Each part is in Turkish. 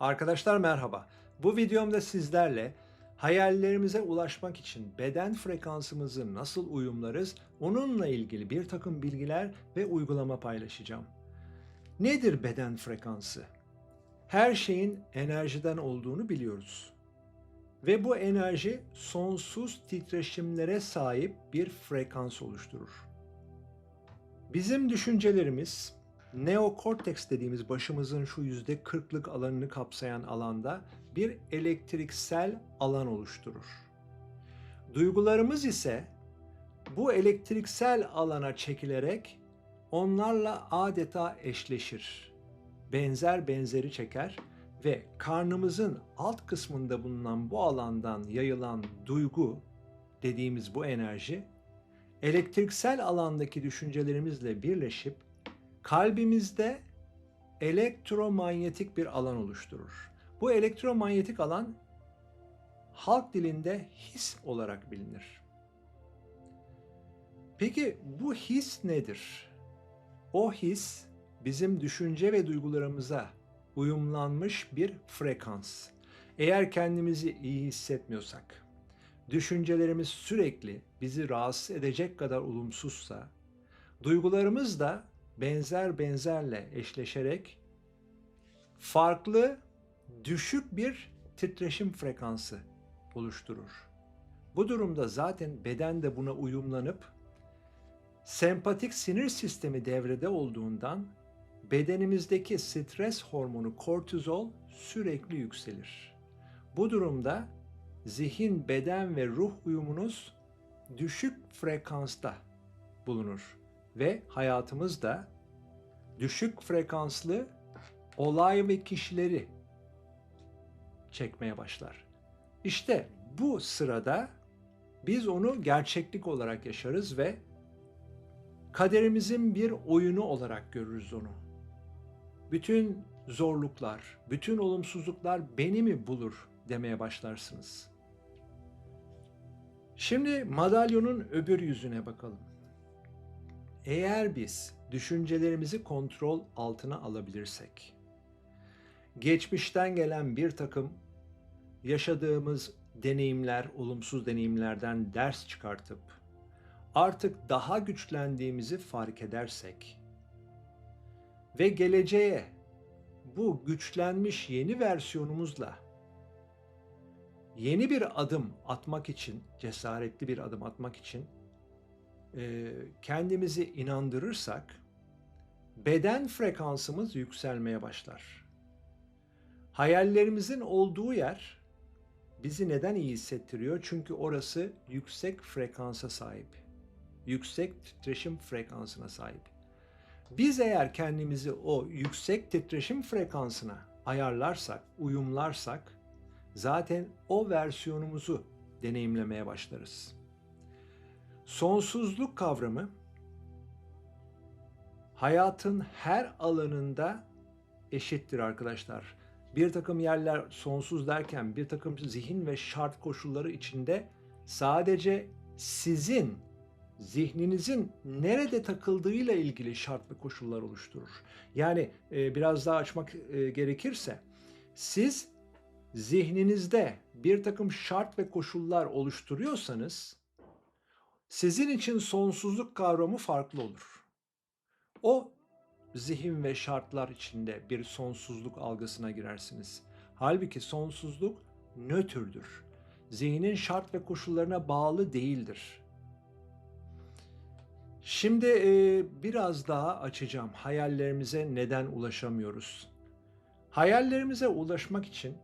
Arkadaşlar merhaba. Bu videomda sizlerle hayallerimize ulaşmak için beden frekansımızı nasıl uyumlarız onunla ilgili bir takım bilgiler ve uygulama paylaşacağım. Nedir beden frekansı? Her şeyin enerjiden olduğunu biliyoruz. Ve bu enerji sonsuz titreşimlere sahip bir frekans oluşturur. Bizim düşüncelerimiz neokorteks dediğimiz başımızın şu yüzde kırklık alanını kapsayan alanda bir elektriksel alan oluşturur. Duygularımız ise bu elektriksel alana çekilerek onlarla adeta eşleşir. Benzer benzeri çeker ve karnımızın alt kısmında bulunan bu alandan yayılan duygu dediğimiz bu enerji elektriksel alandaki düşüncelerimizle birleşip kalbimizde elektromanyetik bir alan oluşturur. Bu elektromanyetik alan halk dilinde his olarak bilinir. Peki bu his nedir? O his bizim düşünce ve duygularımıza uyumlanmış bir frekans. Eğer kendimizi iyi hissetmiyorsak, düşüncelerimiz sürekli bizi rahatsız edecek kadar olumsuzsa, duygularımız da benzer benzerle eşleşerek farklı düşük bir titreşim frekansı oluşturur. Bu durumda zaten beden de buna uyumlanıp sempatik sinir sistemi devrede olduğundan bedenimizdeki stres hormonu kortizol sürekli yükselir. Bu durumda zihin, beden ve ruh uyumunuz düşük frekansta bulunur ve hayatımızda düşük frekanslı olay ve kişileri çekmeye başlar. İşte bu sırada biz onu gerçeklik olarak yaşarız ve kaderimizin bir oyunu olarak görürüz onu. Bütün zorluklar, bütün olumsuzluklar beni mi bulur demeye başlarsınız. Şimdi madalyonun öbür yüzüne bakalım. Eğer biz düşüncelerimizi kontrol altına alabilirsek, geçmişten gelen bir takım yaşadığımız deneyimler, olumsuz deneyimlerden ders çıkartıp artık daha güçlendiğimizi fark edersek ve geleceğe bu güçlenmiş yeni versiyonumuzla yeni bir adım atmak için, cesaretli bir adım atmak için kendimizi inandırırsak beden frekansımız yükselmeye başlar. Hayallerimizin olduğu yer bizi neden iyi hissettiriyor? Çünkü orası yüksek frekansa sahip. Yüksek titreşim frekansına sahip. Biz eğer kendimizi o yüksek titreşim frekansına ayarlarsak, uyumlarsak zaten o versiyonumuzu deneyimlemeye başlarız. Sonsuzluk kavramı hayatın her alanında eşittir arkadaşlar. Bir takım yerler sonsuz derken bir takım zihin ve şart koşulları içinde sadece sizin zihninizin nerede takıldığıyla ilgili şart ve koşullar oluşturur. Yani e, biraz daha açmak e, gerekirse siz zihninizde bir takım şart ve koşullar oluşturuyorsanız sizin için sonsuzluk kavramı farklı olur. O zihin ve şartlar içinde bir sonsuzluk algısına girersiniz. Halbuki sonsuzluk nötrdür. Zihnin şart ve koşullarına bağlı değildir. Şimdi e, biraz daha açacağım. Hayallerimize neden ulaşamıyoruz? Hayallerimize ulaşmak için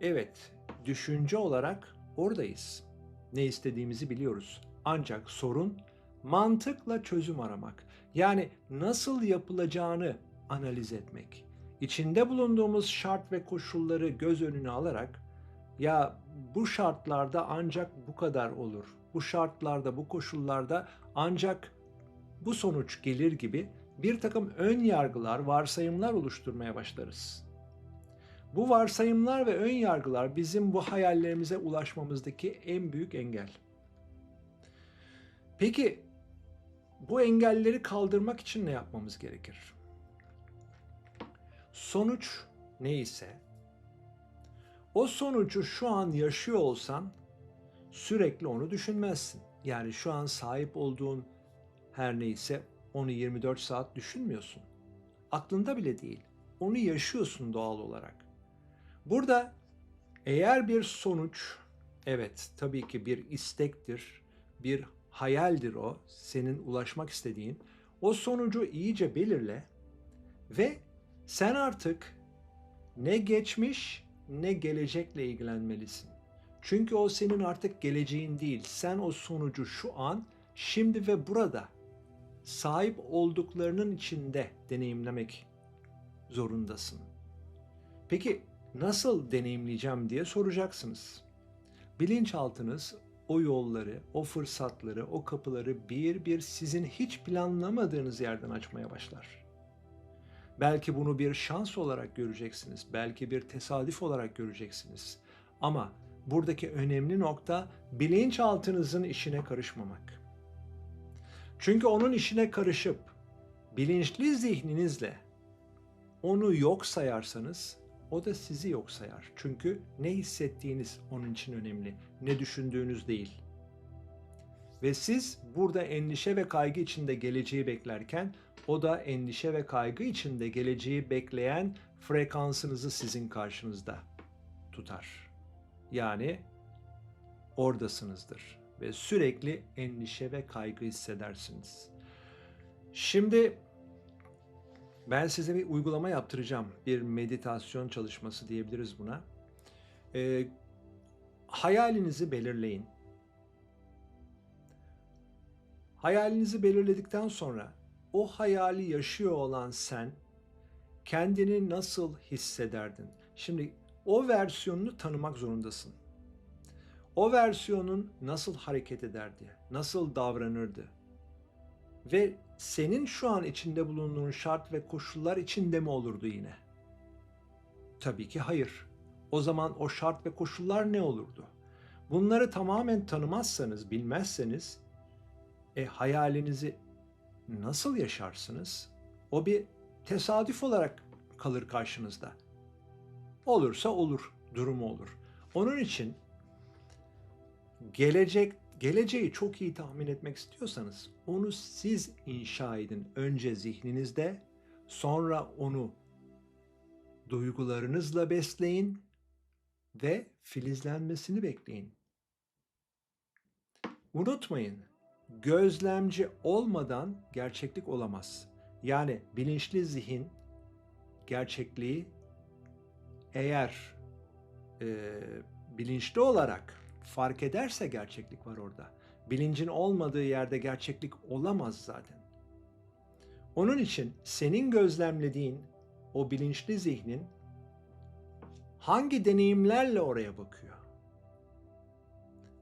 evet düşünce olarak oradayız. Ne istediğimizi biliyoruz. Ancak sorun mantıkla çözüm aramak. Yani nasıl yapılacağını analiz etmek. İçinde bulunduğumuz şart ve koşulları göz önüne alarak ya bu şartlarda ancak bu kadar olur. Bu şartlarda, bu koşullarda ancak bu sonuç gelir gibi bir takım ön yargılar, varsayımlar oluşturmaya başlarız. Bu varsayımlar ve ön yargılar bizim bu hayallerimize ulaşmamızdaki en büyük engel. Peki bu engelleri kaldırmak için ne yapmamız gerekir? Sonuç neyse O sonucu şu an yaşıyor olsan sürekli onu düşünmezsin. Yani şu an sahip olduğun her neyse onu 24 saat düşünmüyorsun. Aklında bile değil. Onu yaşıyorsun doğal olarak. Burada eğer bir sonuç, evet tabii ki bir istektir, bir hayaldir o, senin ulaşmak istediğin. O sonucu iyice belirle ve sen artık ne geçmiş ne gelecekle ilgilenmelisin. Çünkü o senin artık geleceğin değil. Sen o sonucu şu an, şimdi ve burada sahip olduklarının içinde deneyimlemek zorundasın. Peki nasıl deneyimleyeceğim diye soracaksınız. Bilinçaltınız o yolları, o fırsatları, o kapıları bir bir sizin hiç planlamadığınız yerden açmaya başlar. Belki bunu bir şans olarak göreceksiniz, belki bir tesadüf olarak göreceksiniz. Ama buradaki önemli nokta bilinçaltınızın işine karışmamak. Çünkü onun işine karışıp bilinçli zihninizle onu yok sayarsanız o da sizi yok sayar. Çünkü ne hissettiğiniz onun için önemli, ne düşündüğünüz değil. Ve siz burada endişe ve kaygı içinde geleceği beklerken o da endişe ve kaygı içinde geleceği bekleyen frekansınızı sizin karşınızda tutar. Yani oradasınızdır ve sürekli endişe ve kaygı hissedersiniz. Şimdi ben size bir uygulama yaptıracağım. Bir meditasyon çalışması diyebiliriz buna. Ee, hayalinizi belirleyin. Hayalinizi belirledikten sonra o hayali yaşıyor olan sen kendini nasıl hissederdin? Şimdi o versiyonunu tanımak zorundasın. O versiyonun nasıl hareket ederdi? Nasıl davranırdı? Ve senin şu an içinde bulunduğun şart ve koşullar içinde mi olurdu yine? Tabii ki hayır. O zaman o şart ve koşullar ne olurdu? Bunları tamamen tanımazsanız, bilmezseniz e, hayalinizi nasıl yaşarsınız? O bir tesadüf olarak kalır karşınızda. Olursa olur, durumu olur. Onun için gelecek geleceği çok iyi tahmin etmek istiyorsanız onu siz inşa edin. Önce zihninizde, sonra onu duygularınızla besleyin ve filizlenmesini bekleyin. Unutmayın, gözlemci olmadan gerçeklik olamaz. Yani bilinçli zihin gerçekliği eğer e, bilinçli olarak fark ederse gerçeklik var orada. Bilincin olmadığı yerde gerçeklik olamaz zaten. Onun için senin gözlemlediğin o bilinçli zihnin hangi deneyimlerle oraya bakıyor?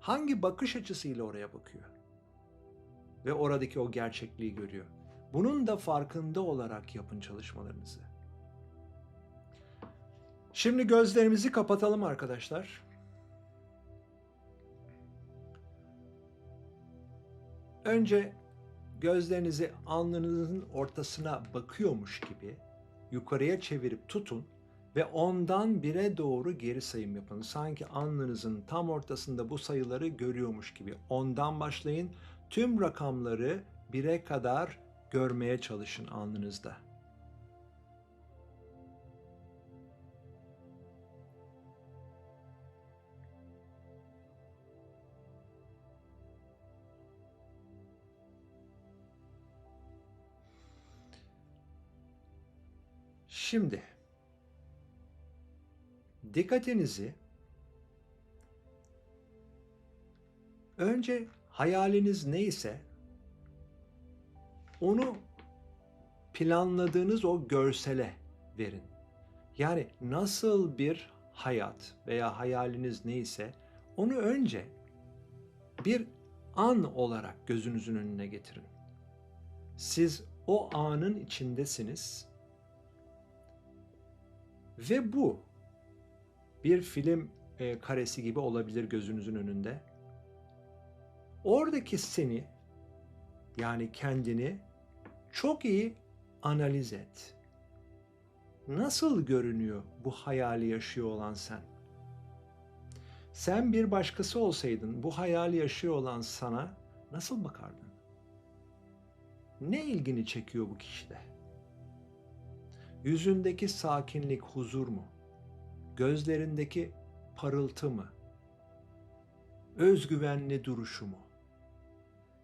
Hangi bakış açısıyla oraya bakıyor? Ve oradaki o gerçekliği görüyor. Bunun da farkında olarak yapın çalışmalarınızı. Şimdi gözlerimizi kapatalım arkadaşlar. Önce gözlerinizi alnınızın ortasına bakıyormuş gibi yukarıya çevirip tutun ve ondan bire doğru geri sayım yapın. Sanki alnınızın tam ortasında bu sayıları görüyormuş gibi. Ondan başlayın. Tüm rakamları bire kadar görmeye çalışın alnınızda. Şimdi dikkatinizi önce hayaliniz neyse onu planladığınız o görsele verin. Yani nasıl bir hayat veya hayaliniz neyse onu önce bir an olarak gözünüzün önüne getirin. Siz o anın içindesiniz ve bu bir film e, karesi gibi olabilir gözünüzün önünde. Oradaki seni yani kendini çok iyi analiz et. Nasıl görünüyor bu hayali yaşıyor olan sen? Sen bir başkası olsaydın bu hayali yaşıyor olan sana nasıl bakardın? Ne ilgini çekiyor bu kişide? Yüzündeki sakinlik, huzur mu? Gözlerindeki parıltı mı? Özgüvenli duruşu mu?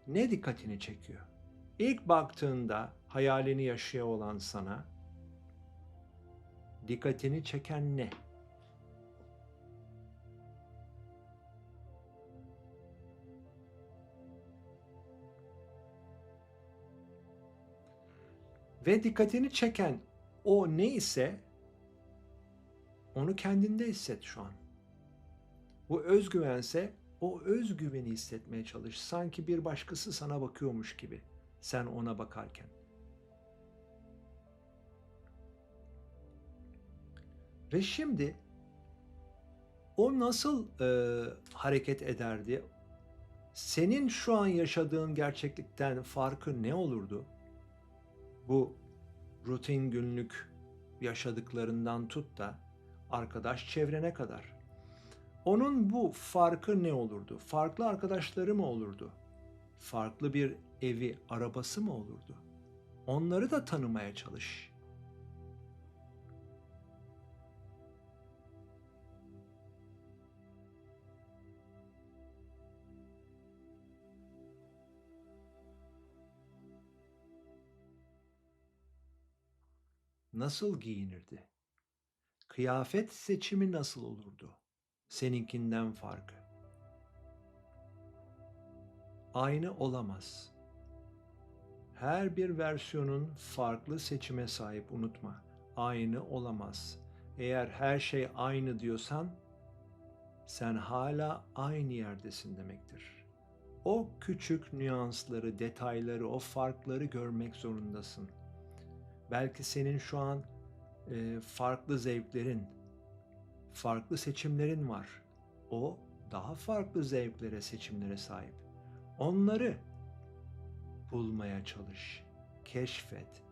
Ne dikkatini çekiyor? İlk baktığında hayalini yaşıyor olan sana dikkatini çeken ne? Ve dikkatini çeken o ne ise onu kendinde hisset şu an. Bu özgüvense o özgüveni hissetmeye çalış. Sanki bir başkası sana bakıyormuş gibi sen ona bakarken. Ve şimdi o nasıl e, hareket ederdi? Senin şu an yaşadığın gerçeklikten farkı ne olurdu? Bu rutin günlük yaşadıklarından tut da arkadaş çevrene kadar. Onun bu farkı ne olurdu? Farklı arkadaşları mı olurdu? Farklı bir evi, arabası mı olurdu? Onları da tanımaya çalış. Nasıl giyinirdi? Kıyafet seçimi nasıl olurdu? Seninkinden farkı. Aynı olamaz. Her bir versiyonun farklı seçime sahip unutma. Aynı olamaz. Eğer her şey aynı diyorsan sen hala aynı yerdesin demektir. O küçük nüansları, detayları, o farkları görmek zorundasın. Belki senin şu an e, farklı zevklerin, farklı seçimlerin var. O daha farklı zevklere, seçimlere sahip. Onları bulmaya çalış, keşfet.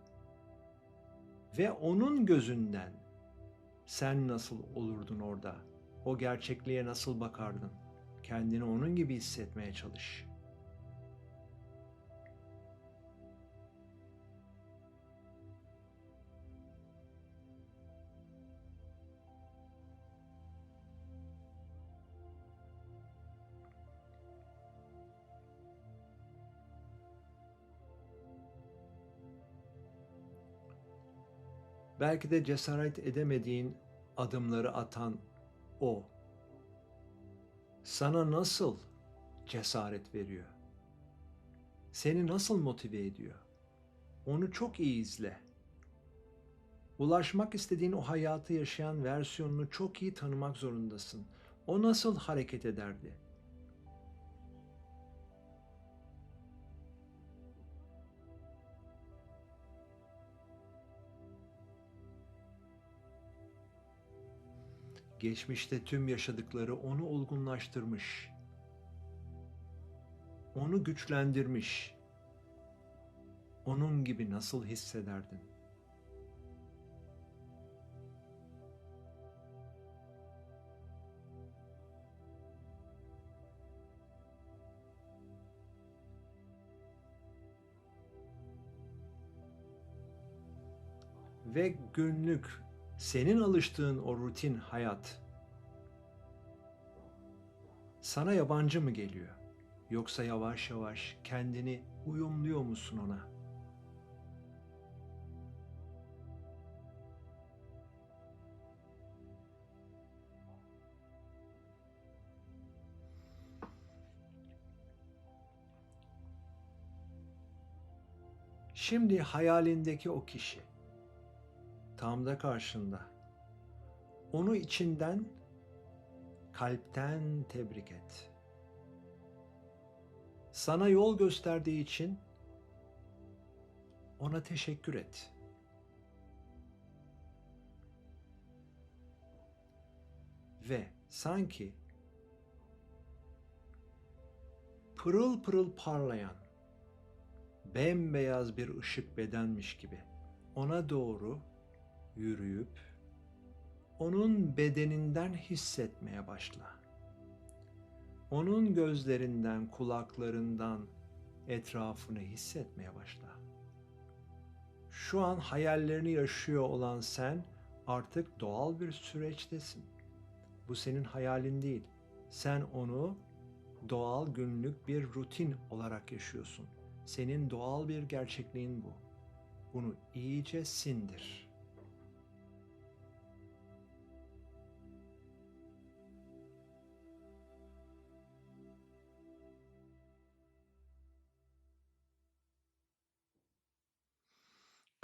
Ve onun gözünden sen nasıl olurdun orada? O gerçekliğe nasıl bakardın? Kendini onun gibi hissetmeye çalış.'' Belki de cesaret edemediğin adımları atan o. Sana nasıl cesaret veriyor? Seni nasıl motive ediyor? Onu çok iyi izle. Ulaşmak istediğin o hayatı yaşayan versiyonunu çok iyi tanımak zorundasın. O nasıl hareket ederdi? Geçmişte tüm yaşadıkları onu olgunlaştırmış. Onu güçlendirmiş. Onun gibi nasıl hissederdin? Ve günlük senin alıştığın o rutin hayat sana yabancı mı geliyor? Yoksa yavaş yavaş kendini uyumluyor musun ona? Şimdi hayalindeki o kişi tam da karşında. Onu içinden, kalpten tebrik et. Sana yol gösterdiği için ona teşekkür et. Ve sanki pırıl pırıl parlayan bembeyaz bir ışık bedenmiş gibi ona doğru yürüyüp onun bedeninden hissetmeye başla. Onun gözlerinden, kulaklarından etrafını hissetmeye başla. Şu an hayallerini yaşıyor olan sen artık doğal bir süreçtesin. Bu senin hayalin değil. Sen onu doğal günlük bir rutin olarak yaşıyorsun. Senin doğal bir gerçekliğin bu. Bunu iyice sindir.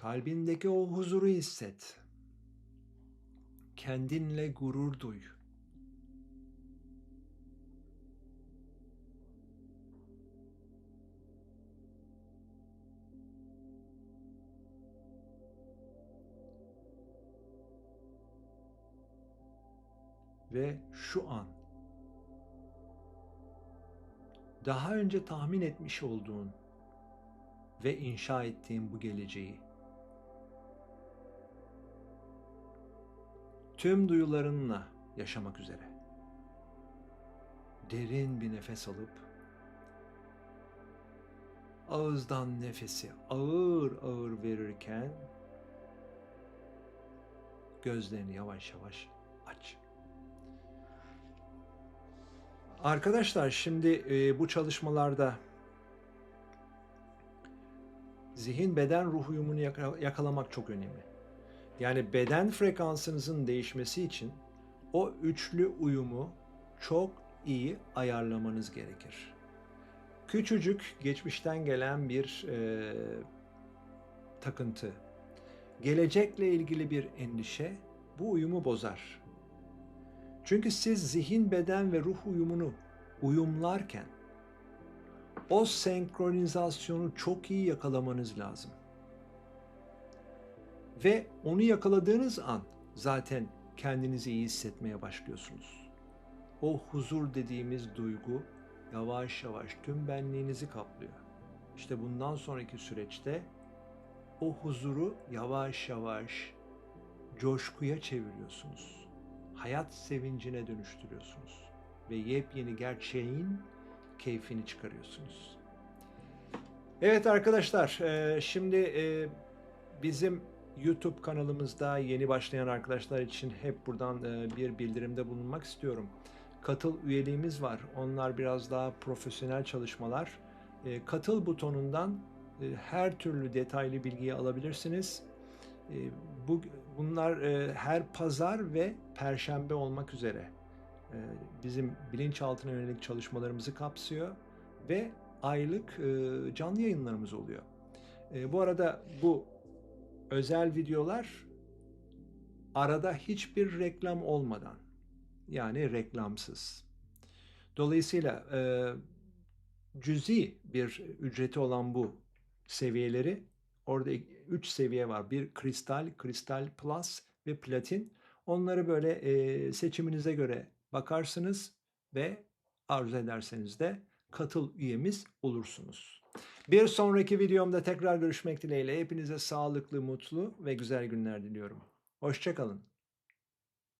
Kalbindeki o huzuru hisset. Kendinle gurur duy. Ve şu an daha önce tahmin etmiş olduğun ve inşa ettiğin bu geleceği tüm duyularınla yaşamak üzere. Derin bir nefes alıp ağızdan nefesi ağır ağır verirken gözlerini yavaş yavaş aç. Arkadaşlar şimdi e, bu çalışmalarda zihin beden ruh uyumunu yaka- yakalamak çok önemli. Yani beden frekansınızın değişmesi için o üçlü uyumu çok iyi ayarlamanız gerekir. Küçücük geçmişten gelen bir e, takıntı, gelecekle ilgili bir endişe bu uyumu bozar. Çünkü siz zihin, beden ve ruh uyumunu uyumlarken o senkronizasyonu çok iyi yakalamanız lazım. Ve onu yakaladığınız an zaten kendinizi iyi hissetmeye başlıyorsunuz. O huzur dediğimiz duygu yavaş yavaş tüm benliğinizi kaplıyor. İşte bundan sonraki süreçte o huzuru yavaş yavaş coşkuya çeviriyorsunuz. Hayat sevincine dönüştürüyorsunuz ve yepyeni gerçeğin keyfini çıkarıyorsunuz. Evet arkadaşlar, şimdi bizim YouTube kanalımızda yeni başlayan arkadaşlar için hep buradan e, bir bildirimde bulunmak istiyorum. Katıl üyeliğimiz var. Onlar biraz daha profesyonel çalışmalar. E, Katıl butonundan e, her türlü detaylı bilgiyi alabilirsiniz. Bu bunlar her pazar ve perşembe olmak üzere bizim bilinçaltına yönelik çalışmalarımızı kapsıyor ve aylık canlı yayınlarımız oluyor. Bu arada bu özel videolar arada hiçbir reklam olmadan yani reklamsız. Dolayısıyla e, cüzi bir ücreti olan bu seviyeleri orada 3 seviye var. Bir kristal, kristal plus ve platin. Onları böyle e, seçiminize göre bakarsınız ve arzu ederseniz de katıl üyemiz olursunuz. Bir sonraki videomda tekrar görüşmek dileğiyle hepinize sağlıklı, mutlu ve güzel günler diliyorum. Hoşçakalın.